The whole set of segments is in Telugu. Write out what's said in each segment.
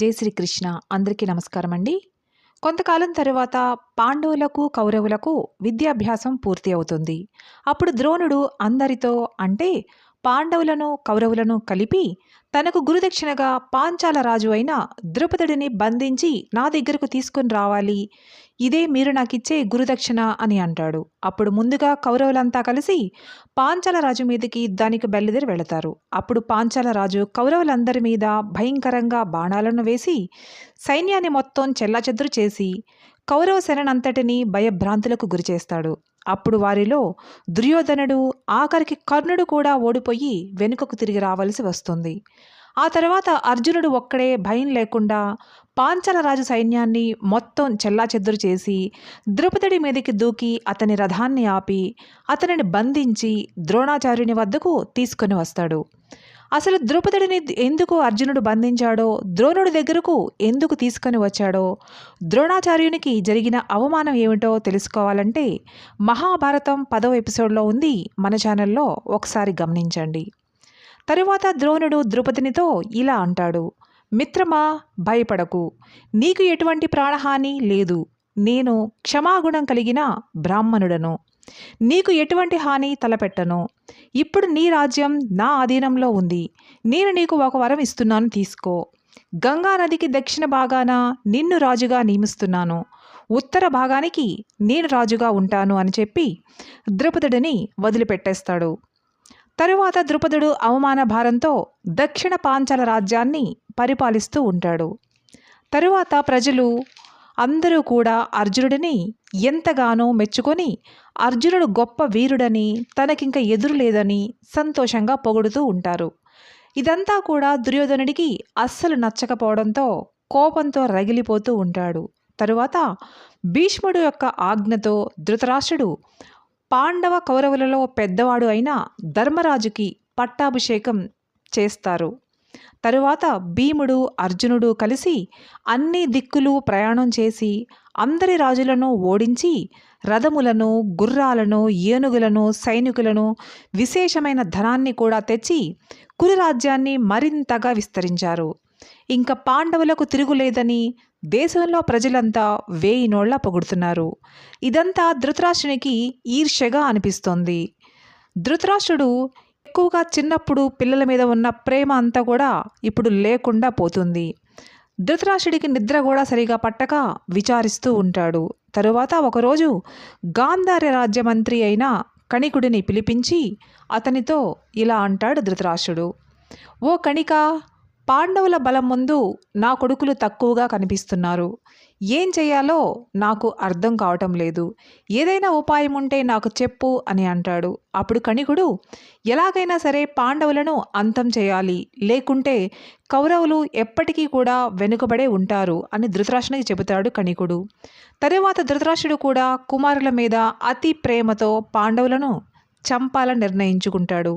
జై శ్రీకృష్ణ. అందరికీ నమస్కారం అండి కొంతకాలం తరువాత పాండవులకు కౌరవులకు విద్యాభ్యాసం పూర్తి అవుతుంది. అప్పుడు ద్రోణుడు అందరితో అంటే పాండవులను కౌరవులను కలిపి తనకు గురుదక్షిణగా పాంచాల రాజు అయిన ద్రుపదుడిని బంధించి నా దగ్గరకు తీసుకుని రావాలి. ఇదే మీరు నాకిచ్చే గురుదక్షిణ అని అంటాడు. అప్పుడు ముందుగా కౌరవులంతా కలిసి పాంచాల రాజు మీదకి యుద్ధానికి బయలుదేరి వెళతారు. అప్పుడు పాంచాల రాజు కౌరవులందరి మీద భయంకరంగా బాణాలను వేసి సైన్యాన్ని మొత్తం చెల్లాచెదురు చేసి కౌరవ సేనంతటిని భయభ్రాంతులకు గురిచేస్తాడు. అప్పుడు వారిలో దుర్యోధనుడు ఆఖరికి కర్ణుడు కూడా ఓడిపోయి వెనుకకు తిరిగి రావాల్సి వస్తుంది. ఆ తర్వాత అర్జునుడు ఒక్కడే భయం లేకుండా పాంచలరాజు సైన్యాన్ని మొత్తం చెల్లాచెదురు చేసి ద్రుపదుడి మీదకి దూకి అతని రథాన్ని ఆపి అతనిని బంధించి ద్రోణాచార్యుని వద్దకు తీసుకొని వస్తాడు. అసలు ద్రౌపదుడిని ఎందుకు అర్జునుడు బంధించాడో ద్రోణుడి దగ్గరకు ఎందుకు తీసుకొని వచ్చాడో ద్రోణాచార్యునికి జరిగిన అవమానం ఏమిటో తెలుసుకోవాలంటే మహాభారతం పదవ ఎపిసోడ్లో ఉంది. మన ఛానల్లో ఒకసారి గమనించండి. తరువాత ద్రోణుడు ద్రౌపదినితో ఇలా అంటాడు మిత్రమా భయపడకు. నీకు ఎటువంటి ప్రాణహాని లేదు. నేను క్షమాగుణం కలిగిన బ్రాహ్మణుడను. నీకు ఎటువంటి హాని తలపెట్టను. ఇప్పుడు నీ రాజ్యం నా ఆధీనంలో ఉంది. నేను నీకు ఒక వరం ఇస్తున్నాను తీసుకో. గంగా నదికి దక్షిణ భాగాన నిన్ను రాజుగా నియమిస్తున్నాను. ఉత్తర భాగానికి నేను రాజుగా ఉంటాను అని చెప్పి ద్రుపదుడిని వదిలిపెట్టేస్తాడు. తరువాత ద్రుపదుడు అవమాన భారంతో దక్షిణ పాంచాల రాజ్యాన్ని పరిపాలిస్తూ ఉంటాడు. తరువాత ప్రజలు అందరూ కూడా అర్జునుడిని ఎంతగానో మెచ్చుకొని అర్జునుడు గొప్ప వీరుడని తనకింక ఎదురు లేదని సంతోషంగా పొగుడుతూ ఉంటారు. ఇదంతా కూడా దుర్యోధనుడికి అస్సలు నచ్చకపోవడంతో కోపంతో రగిలిపోతూ ఉంటాడు. తరువాత భీష్ముడు యొక్క ఆజ్ఞతో ధృతరాష్ట్రుడు పాండవ కౌరవులలో పెద్దవాడు అయిన ధర్మరాజుకి పట్టాభిషేకం చేస్తారు. తరువాత భీముడు అర్జునుడు కలిసి అన్ని దిక్కులు ప్రయాణం చేసి అందరి రాజులను ఓడించి రథములను గుర్రాలను ఏనుగులను సైనికులను విశేషమైన ధనాన్ని కూడా తెచ్చి కురు రాజ్యాన్ని మరింతగా విస్తరించారు. ఇంకా పాండవులకు తిరుగులేదని దేశంలో ప్రజలంతా వేయి నోళ్ళ పొగుడుతున్నారు. ఇదంతా ధృతరాష్ట్రునికి ఈర్ష్యగా అనిపిస్తోంది. ధృతరాష్ట్రుడు ఎక్కువగా చిన్నప్పుడు పిల్లల మీద ఉన్న ప్రేమ అంతా కూడా ఇప్పుడు లేకుండా పోతుంది. ధృతరాష్ట్రుడికి నిద్ర కూడా సరిగా పట్టక విచారిస్తూ ఉంటాడు. తరువాత ఒకరోజు గాంధార్య రాజ్యమంత్రి అయిన కణికుడిని పిలిపించి అతనితో ఇలా అంటాడు ధృతరాష్ట్రుడు. ఓ కణిక పాండవుల బలం ముందు నా కొడుకులు తక్కువగా కనిపిస్తున్నారు. ఏం చేయాలో నాకు అర్థం కావటం లేదు. ఏదైనా ఉపాయం ఉంటే నాకు చెప్పు అని అంటాడు. అప్పుడు కణికుడు ఎలాగైనా సరే పాండవులను అంతం చేయాలి. లేకుంటే కౌరవులు ఎప్పటికీ కూడా వెనుకబడే ఉంటారు అని ధృతరాష్ట్రునికి చెబుతాడు కణికుడు. తరువాత ధృతరాష్ట్రుడు కూడా కుమారుల మీద అతి ప్రేమతో పాండవులను చంపాలని నిర్ణయించుకుంటాడు.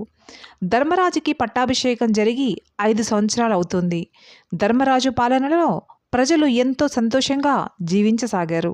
ధర్మరాజుకి పట్టాభిషేకం జరిగి ఐదు సంవత్సరాలు అవుతుంది ధర్మరాజు పాలనలో ప్రజలు ఎంతో సంతోషంగా జీవించసాగారు.